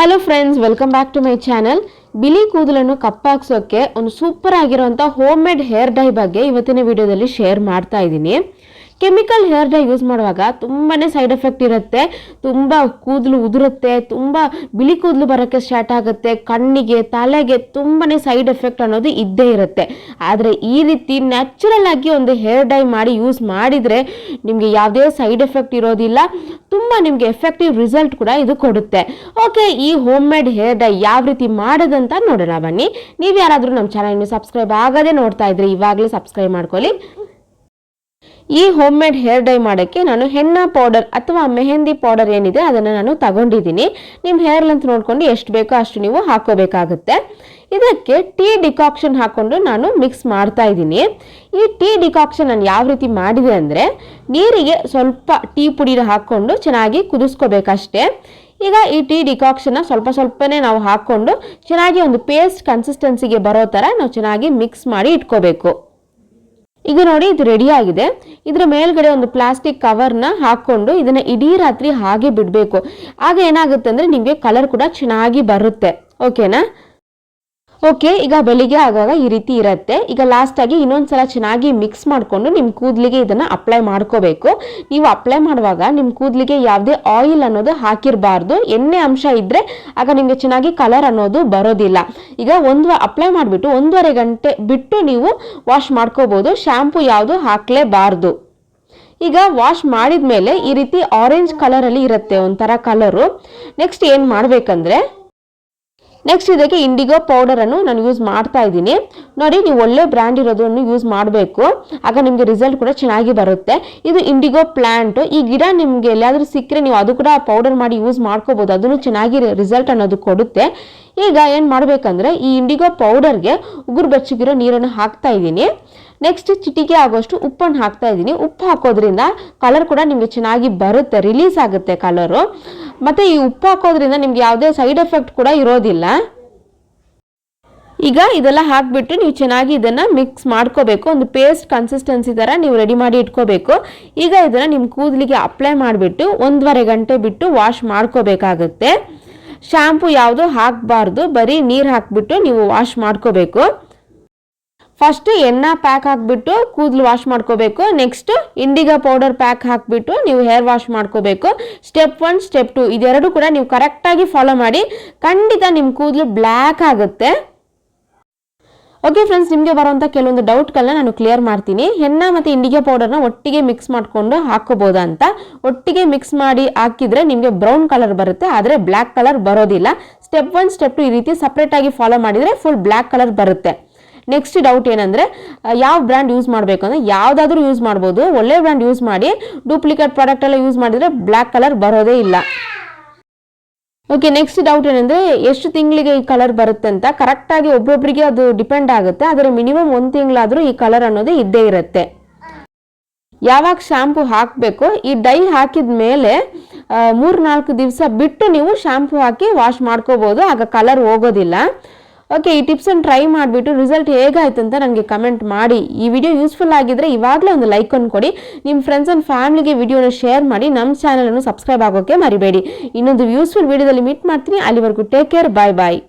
Hello friends welcome back to my channel ಬಿಳಿ ಕೂದಲನ್ನು ಕಪ್ಪಾಕ್ಸೋಕ್ಕೆ ಒಂದು ಸೂಪರ್ ಆಗಿರುವಂಥ ಹೋಮ್ ಮೇಡ್ ಹೇರ್ ಡೈ ಬಗ್ಗೆ ಇವತ್ತಿನ ವಿಡಿಯೋದಲ್ಲಿ ಶೇರ್ ಮಾಡ್ತಾ ಇದ್ದೀನಿ. ಕೆಮಿಕಲ್ ಹೇರ್ ಡೈ ಯೂಸ್ ಮಾಡುವಾಗ ತುಂಬಾ ಸೈಡ್ ಎಫೆಕ್ಟ್ ಇರುತ್ತೆ. ತುಂಬ ಕೂದಲು ಉದುರುತ್ತೆ, ತುಂಬ ಬಿಳಿ ಕೂದಲು ಬರೋಕ್ಕೆ ಸ್ಟಾರ್ಟ್ ಆಗುತ್ತೆ. ಕಣ್ಣಿಗೆ, ತಲೆಗೆ ತುಂಬಾ ಸೈಡ್ ಎಫೆಕ್ಟ್ ಅನ್ನೋದು ಇದ್ದೇ ಇರುತ್ತೆ. ಆದರೆ ಈ ರೀತಿ ನ್ಯಾಚುರಲ್ ಆಗಿ ಒಂದು ಹೇರ್ ಡೈ ಮಾಡಿ ಯೂಸ್ ಮಾಡಿದರೆ ನಿಮಗೆ ಯಾವುದೇ ಸೈಡ್ ಎಫೆಕ್ಟ್ ಇರೋದಿಲ್ಲ. ತುಂಬ ನಿಮಗೆ ಎಫೆಕ್ಟಿವ್ ರಿಸಲ್ಟ್ ಕೂಡ ಇದು ಕೊಡುತ್ತೆ. ಓಕೆ, ಈ ಹೋಮ್ ಮೇಡ್ ಹೇರ್ ಡೈ ಯಾವ ರೀತಿ ಮಾಡೋದಂತ ನೋಡೋಣ ಬನ್ನಿ. ನೀವು ಯಾರಾದರೂ ನಮ್ಮ ಚಾನಲ್ನ ಸಬ್ಸ್ಕ್ರೈಬ್ ಆಗದೆ ನೋಡ್ತಾ ಇದ್ರೆ ಇವಾಗಲೇ ಸಬ್ಸ್ಕ್ರೈಬ್ ಮಾಡ್ಕೊಳ್ಳಿ. ಈ ಹೋಮ್ ಮೇಡ್ ಹೇರ್ ಡೈ ಮಾಡೋಕ್ಕೆ ನಾನು ಹೆನ್ನ ಪೌಡರ್ ಅಥವಾ ಮೆಹಂದಿ ಪೌಡರ್ ಏನಿದೆ ಅದನ್ನು ನಾನು ತಗೊಂಡಿದ್ದೀನಿ. ನಿಮ್ಮ ಹೇರ್ ಲೆಂತ್ ನೋಡಿಕೊಂಡು ಎಷ್ಟು ಬೇಕೋ ಅಷ್ಟು ನೀವು ಹಾಕೋಬೇಕಾಗುತ್ತೆ. ಇದಕ್ಕೆ ಟೀ ಡಿಕಾಕ್ಷನ್ ಹಾಕ್ಕೊಂಡು ನಾನು ಮಿಕ್ಸ್ ಮಾಡ್ತಾ ಇದ್ದೀನಿ. ಈ ಟೀ ಡಿಕಾಕ್ಷನ್ ನಾನು ಯಾವ ರೀತಿ ಮಾಡಿದೆ ಅಂದರೆ ನೀರಿಗೆ ಸ್ವಲ್ಪ ಟೀ ಪುಡಿನ ಹಾಕ್ಕೊಂಡು ಚೆನ್ನಾಗಿ ಕುದಿಸ್ಕೋಬೇಕಷ್ಟೇ. ಈಗ ಈ ಟೀ ಡಿಕಾಕ್ಷನ್ನ ಸ್ವಲ್ಪ ಸ್ವಲ್ಪನೇ ನಾವು ಹಾಕ್ಕೊಂಡು ಚೆನ್ನಾಗಿ ಒಂದು ಪೇಸ್ಟ್ ಕನ್ಸಿಸ್ಟೆನ್ಸಿಗೆ ಬರೋ ಥರ ನಾವು ಚೆನ್ನಾಗಿ ಮಿಕ್ಸ್ ಮಾಡಿ ಇಟ್ಕೋಬೇಕು. ಈಗ ನೋಡಿ, ಇದು ರೆಡಿ ಆಗಿದೆ. ಇದರ ಮೇಲ್ಗಡೆ ಒಂದು ಪ್ಲಾಸ್ಟಿಕ್ ಕವರ್ನ ಹಾಕೊಂಡು ಇದನ್ನ ಇಡೀ ರಾತ್ರಿ ಹಾಗೆ ಬಿಡಬೇಕು. ಆಗ ಏನಾಗುತ್ತೆ ಅಂದ್ರೆ ನಿಮಗೆ ಕಲರ್ ಕೂಡ ಚೆನ್ನಾಗಿ ಬರುತ್ತೆ. ಓಕೆನಾ ಓಕೆ ಈಗ ಬೆಳಿಗ್ಗೆ ಆಗಾಗ ಈ ರೀತಿ ಇರುತ್ತೆ. ಈಗ ಲಾಸ್ಟಾಗಿ ಇನ್ನೊಂದ್ಸಲ ಚೆನ್ನಾಗಿ ಮಿಕ್ಸ್ ಮಾಡಿಕೊಂಡು ನಿಮ್ಮ ಕೂದಲಿಗೆ ಇದನ್ನು ಅಪ್ಲೈ ಮಾಡ್ಕೋಬೇಕು. ನೀವು ಅಪ್ಲೈ ಮಾಡುವಾಗ ನಿಮ್ಮ ಕೂದಲಿಗೆ ಯಾವುದೇ ಆಯಿಲ್ ಅನ್ನೋದು ಹಾಕಿರಬಾರ್ದು. ಎಣ್ಣೆ ಅಂಶ ಇದ್ದರೆ ಆಗ ನಿಮಗೆ ಚೆನ್ನಾಗಿ ಕಲರ್ ಅನ್ನೋದು ಬರೋದಿಲ್ಲ. ಈಗ ಒಂದು ಅಪ್ಲೈ ಮಾಡಿಬಿಟ್ಟು ಒಂದೂವರೆ ಗಂಟೆ ಬಿಟ್ಟು ನೀವು ವಾಶ್ ಮಾಡ್ಕೋಬೋದು. ಶ್ಯಾಂಪು ಯಾವುದು ಹಾಕಲೇಬಾರ್ದು. ಈಗ ವಾಶ್ ಮಾಡಿದ ಮೇಲೆ ಈ ರೀತಿ ಆರೆಂಜ್ ಕಲರಲ್ಲಿ ಇರುತ್ತೆ ಒಂಥರ ಕಲರು ನೆಕ್ಸ್ಟ್ ಏನು ಮಾಡಬೇಕಂದ್ರೆ ನೆಕ್ಸ್ಟ್ ಇದಕ್ಕೆ ಇಂಡಿಗೋ ಪೌಡರನ್ನು ನಾನು ಯೂಸ್ ಮಾಡ್ತಾ ಇದ್ದೀನಿ. ನೋಡಿ, ನೀವು ಒಳ್ಳೆ ಬ್ರ್ಯಾಂಡ್ ಇರೋದನ್ನು ಯೂಸ್ ಮಾಡಬೇಕು. ಆಗ ನಿಮಗೆ ರಿಸಲ್ಟ್ ಕೂಡ ಚೆನ್ನಾಗಿ ಬರುತ್ತೆ. ಇದು ಇಂಡಿಗೋ ಪ್ಲಾಂಟ್ ಈ ಗಿಡ ನಿಮಗೆ ಎಲ್ಲಾದರೂ ಸಿಕ್ಕರೆ ನೀವು ಅದು ಕೂಡ ಪೌಡರ್ ಮಾಡಿ ಯೂಸ್ ಮಾಡ್ಕೋಬೋದು. ಅದನ್ನು ಚೆನ್ನಾಗಿ ರಿಸಲ್ಟ್ ಅನ್ನೋದು ಕೊಡುತ್ತೆ. ಈಗ ಏನು ಮಾಡಬೇಕಂದ್ರೆ, ಈ ಇಂಡಿಗೋ ಪೌಡರ್ಗೆ ಉಗುರು ಬೆಚ್ಚಗಿರೋ ನೀರನ್ನು ಹಾಕ್ತಾ ಇದ್ದೀನಿ. ನೆಕ್ಸ್ಟ್ ಚಿಟಿಕೆ ಆಗೋಷ್ಟು ಉಪ್ಪನ್ನು ಹಾಕ್ತಾ ಇದ್ದೀನಿ. ಉಪ್ಪು ಹಾಕೋದ್ರಿಂದ ಕಲರ್ ಕೂಡ ನಿಮಗೆ ಚೆನ್ನಾಗಿ ಬರುತ್ತೆ. ರಿಲೀಸ್ ಆಗುತ್ತೆ ಕಲರು ಮತ್ತು ಈ ಉಪ್ಪು ಹಾಕೋದ್ರಿಂದ ನಿಮ್ಗೆ ಯಾವುದೇ ಸೈಡ್ ಎಫೆಕ್ಟ್ ಕೂಡ ಇರೋದಿಲ್ಲ. ಈಗ ಇದೆಲ್ಲ ಹಾಕಿಬಿಟ್ಟು ನೀವು ಚೆನ್ನಾಗಿ ಇದನ್ನು ಮಿಕ್ಸ್ ಮಾಡ್ಕೋಬೇಕು. ಒಂದು ಪೇಸ್ಟ್ ಕನ್ಸಿಸ್ಟೆನ್ಸಿ ಥರ ನೀವು ರೆಡಿ ಮಾಡಿ ಇಟ್ಕೋಬೇಕು. ಈಗ ಇದನ್ನು ನಿಮ್ಮ ಕೂದಲಿಗೆ ಅಪ್ಲೈ ಮಾಡಿಬಿಟ್ಟು ಒಂದೂವರೆ ಗಂಟೆ ಬಿಟ್ಟು ವಾಶ್ ಮಾಡ್ಕೋಬೇಕಾಗುತ್ತೆ. ಶ್ಯಾಂಪು ಯಾವುದು ಹಾಕಬಾರ್ದು. ಬರೀ ನೀರು ಹಾಕಿಬಿಟ್ಟು ನೀವು ವಾಶ್ ಮಾಡ್ಕೋಬೇಕು. ಫಸ್ಟ್ ಎನ್ನ ಪ್ಯಾಕ್ ಹಾಕ್ಬಿಟ್ಟು ಕೂದಲು ವಾಶ್ ಮಾಡ್ಕೋಬೇಕು. ನೆಕ್ಸ್ಟ್ ಇಂಡಿಗಾ ಪೌಡರ್ ಪ್ಯಾಕ್ ಹಾಕ್ಬಿಟ್ಟು ನೀವು ಹೇರ್ ವಾಶ್ ಮಾಡ್ಕೋಬೇಕು. ಸ್ಟೆಪ್ ಒನ್ ಸ್ಟೆಪ್ ಟು ಇದೆರಡು ಕೂಡ ನೀವು ಕರೆಕ್ಟಾಗಿ ಫಾಲೋ ಮಾಡಿ. ಖಂಡಿತ ನಿಮ್ಮ ಕೂದಲು ಬ್ಲ್ಯಾಕ್ ಆಗುತ್ತೆ. ಓಕೆ ಫ್ರೆಂಡ್ಸ್ ನಿಮಗೆ ಬರೋಂಥ ಕೆಲವೊಂದು ಡೌಟ್ಗಳನ್ನ ನಾನು ಕ್ಲಿಯರ್ ಮಾಡ್ತೀನಿ. ಹೆನ್ನ ಮತ್ತು ಇಂಡಿಗಾ ಪೌಡರ್ನ ಒಟ್ಟಿಗೆ ಮಿಕ್ಸ್ ಮಾಡಿಕೊಂಡು ಹಾಕೋಬೋದಾ ಅಂತ. ಒಟ್ಟಿಗೆ ಮಿಕ್ಸ್ ಮಾಡಿ ಹಾಕಿದ್ರೆ ನಿಮಗೆ ಬ್ರೌನ್ ಕಲರ್ ಬರುತ್ತೆ, ಆದರೆ ಬ್ಲ್ಯಾಕ್ ಕಲರ್ ಬರೋದಿಲ್ಲ. ಸ್ಟೆಪ್ ಒನ್ ಸ್ಟೆಪ್ ಟು ಈ ರೀತಿ ಸಪ್ರೇಟಾಗಿ ಫಾಲೋ ಮಾಡಿದರೆ ಫುಲ್ ಬ್ಲ್ಯಾಕ್ ಕಲರ್ ಬರುತ್ತೆ. ನೆಕ್ಸ್ಟ್ ಡೌಟ್ ಏನಂದರೆ ಯಾವ ಬ್ರ್ಯಾಂಡ್ ಯೂಸ್ ಮಾಡಬೇಕು ಅಂದರೆ ಯಾವುದಾದ್ರೂ ಯೂಸ್ ಮಾಡ್ಬೋದು. ಒಳ್ಳೆ ಬ್ರ್ಯಾಂಡ್ ಯೂಸ್ ಮಾಡಿ ಡೂಪ್ಲಿಕೇಟ್ ಪ್ರಾಡಕ್ಟ್ ಎಲ್ಲ ಯೂಸ್ ಮಾಡಿದರೆ ಬ್ಲ್ಯಾಕ್ ಕಲರ್ ಬರೋದೇ ಇಲ್ಲ. ಓಕೆ ನೆಕ್ಸ್ಟ್ ಡೌಟ್ ಏನಂದರೆ, ಎಷ್ಟು ತಿಂಗಳಿಗೆ ಈ ಕಲರ್ ಬರುತ್ತೆ ಅಂತ. ಕರೆಕ್ಟಾಗಿ ಒಬ್ಬೊಬ್ಬರಿಗೆ ಅದು ಡಿಪೆಂಡ್ ಆಗುತ್ತೆ. ಆದರೆ ಮಿನಿಮಮ್ ಒಂದು ತಿಂಗಳಾದರೂ ಈ ಕಲರ್ ಅನ್ನೋದು ಇದ್ದೇ ಇರುತ್ತೆ. ಯಾವಾಗ ಶಾಂಪು ಹಾಕಬೇಕು? ಈ ಡೈ ಹಾಕಿದ ಮೇಲೆ ಮೂರು ನಾಲ್ಕು ದಿವಸ ಬಿಟ್ಟು ನೀವು ಶಾಂಪು ಹಾಕಿ ವಾಶ್ ಮಾಡ್ಕೋಬೋದು. ಆಗ ಕಲರ್ ಹೋಗೋದಿಲ್ಲ. ಓಕೆ ಈ ಟಿಪ್ಸನ್ನು ಟ್ರೈ ಮಾಡಿಬಿಟ್ಟು ರಿಸಲ್ಟ್ ಹೇಗಾಯ್ತು ಅಂತ ನನಗೆ ಕಮೆಂಟ್ ಮಾಡಿ. ಈ ವಿಡಿಯೋ ಯೂಸ್ಫುಲ್ ಆಗಿದ್ರೆ ಇವಾಗಲೇ ಒಂದು ಲೈಕ್ ಅನ್ನು ಕೊಡಿ. ನಿಮ್ಮ ಫ್ರೆಂಡ್ಸ್ ಆ್ಯಂಡ್ ಫ್ಯಾಮಿಲಿಗೆ ವಿಡಿಯೋನ ಶೇರ್ ಮಾಡಿ. ನಮ್ಮ ಚಾನಲನ್ನು ಸಬ್ಸ್ಕ್ರೈಬ್ ಆಗೋಕ್ಕೆ ಮರಿಬೇಡಿ. ಇನ್ನೊಂದು ಯೂಸ್ಫುಲ್ ವಿಡಿಯೋದಲ್ಲಿ ಮೀಟ್ ಮಾಡ್ತೀನಿ. ಅಲ್ಲಿವರೆಗೂ ಟೇಕ್ ಕೇರ್ ಬಾಯ್ ಬಾಯ್